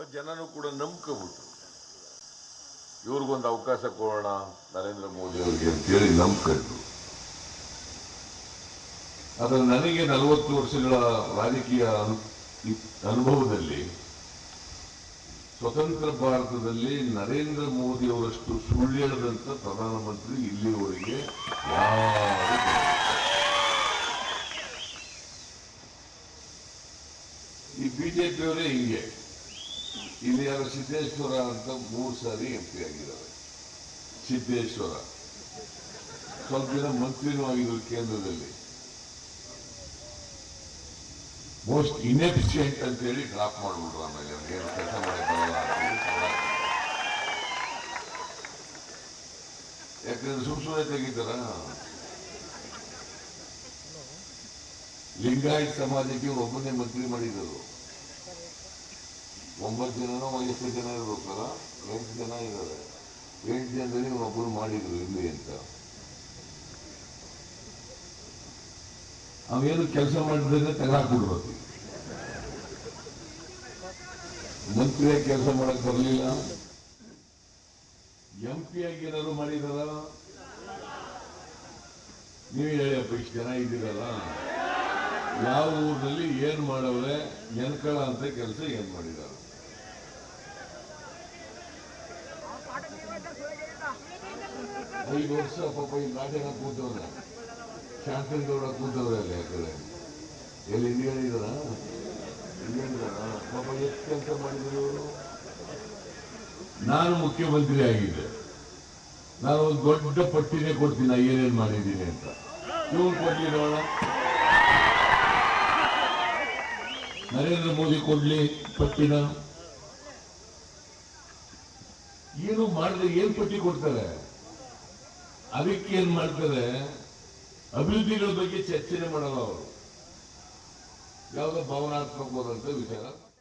ಜನನೂ ಕೂಡ ನಂಬ್ಕೋಬಿಟ್ರು. ಇವ್ರಿಗೊಂದು ಅವಕಾಶ ಕೊಡೋಣ, ನರೇಂದ್ರ ಮೋದಿ ಅವರಿಗೆ ಅಂತೇಳಿ ನಂಬ್ಕೊಂಡ್ರು. ಆದರೆ ನನಗೆ ನಲವತ್ತು ವರ್ಷಗಳ ರಾಜಕೀಯ ಅನು- ಅನುಭವದಲ್ಲಿ ಸ್ವತಂತ್ರ ಭಾರತದಲ್ಲಿ ನರೇಂದ್ರ ಮೋದಿ ಅವರಷ್ಟು ಸುಳ್ಳು ಹೇಳದಂತ ಪ್ರಧಾನಮಂತ್ರಿ ಇಲ್ಲಿವರೆಗೆ ಯಾರು. ಈ ಬಿಜೆಪಿಯವರೇ ಹಿಂಗೆ. ಇಲ್ಲಿ ಯಾರು ಸಿದ್ದೇಶ್ವರ ಅಂತ ಮೂರು ಸಾರಿ ಎಂ ಪಿ ಆಗಿದ್ದಾರೆ ಸಿದ್ದೇಶ್ವರ. ಸ್ವಲ್ಪ ದಿನ ಮಂತ್ರಿನೂ ಆಗಿದ್ರು ಕೇಂದ್ರದಲ್ಲಿ. ಮೋಸ್ಟ್ ಇನ್ಎಫಿಷಿಯಂಟ್ ಅಂತ ಹೇಳಿ ಡ್ರಾಪ್ ಮಾಡ್ಬಿಟ್ರು ಆಮೇಲೆ ಏನು ಕೆಲಸ ಮಾಡಿ ಯಾಕಂದ್ರೆ ಸುಮ್ ಸುಮ್ಮನೆ ತೆಗಿತಾರ? ಲಿಂಗಾಯತ್ ಸಮಾಜಕ್ಕೆ ಒಬ್ಬನೇ ಮಂತ್ರಿ ಮಾಡಿದರು ಒಂಬತ್ತು ಜನನೂ ಎಷ್ಟು ಜನ ಇರ್ಬೇಕಲ್ಲ? ಎಂಟು ಜನ ಇದ್ದಾರೆ. ಎಂಟು ಜನದಲ್ಲಿ ಒಬ್ಬರು ಮಾಡಿದ್ರು ಇಲ್ಲಿ ಅಂತ. ಅವೇನು ಕೆಲಸ ಮಾಡಿದ್ರೆ ತೆಗೆದಾಕ್ಬಿಡ್ಬೇಕು ಮಂತ್ರಿಯ ಕೆಲಸ ಮಾಡಕ್ ಬರಲಿಲ್ಲ. ಎಂ ಪಿ ಆಗಿ ಏನಾದ್ರು ಮಾಡಿದಾರ? ನೀವು ಹೇಳಿಯಪ್ಪ ಇಷ್ಟು ಜನ ಇದ್ದೀರಲ್ಲ. ಯಾವ ಊರಲ್ಲಿ ಏನ್ ಮಾಡವ್ರೆ? ನೆನ್ಕಳ ಅಂತ ಕೆಲಸ ಏನ್ ಮಾಡಿದಾರೆ? ಐದು ವರ್ಷ ಪಾಪ ಈ ನಾಟಕ ಕೂತವ್ರೆ. ಶಾಂತನಗೌಡ ಕೂತವ್ರೆ ಅಲ್ಲಿ ಆ ಕಡೆ. ಎಲ್ಲಿ ಹೇಳಿದಾರ ಪಾಪ ಎಷ್ಟು ಕೆಲಸ ಮಾಡಿದ್ರು ನಾನು ಮುಖ್ಯಮಂತ್ರಿ ಆಗಿದ್ದೆ. ನಾನು ಒಂದು ದೊಡ್ಡ ಪಟ್ಟಿನೇ ಕೊಡ್ತೀನಿ ಏನೇನು ಏನೇನ್ ಮಾಡಿದ್ದೀನಿ ಅಂತ. ಇವ್ರು ಕೊಟ್ಟಿರೋಣ ನರೇಂದ್ರ ಮೋದಿ ಕೊಡ್ಲಿ ಪಟ್ಟಿನ. ಏನು ಮಾಡಿದ್ರೆ ಏನ್ ಪಟ್ಟಿ ಕೊಡ್ತಾರೆ? ಅದಕ್ಕೆ ಏನು ಮಾಡ್ತಾರೆ? ಅಭಿವೃದ್ಧಿಗಳ ಬಗ್ಗೆ ಚರ್ಚೆನೆ ಮಾಡಲ್ಲ ಅವರು. ಯಾವುದೋ ಭಾವನಾತ್ಮಕವಾದಂತ ವಿಚಾರ.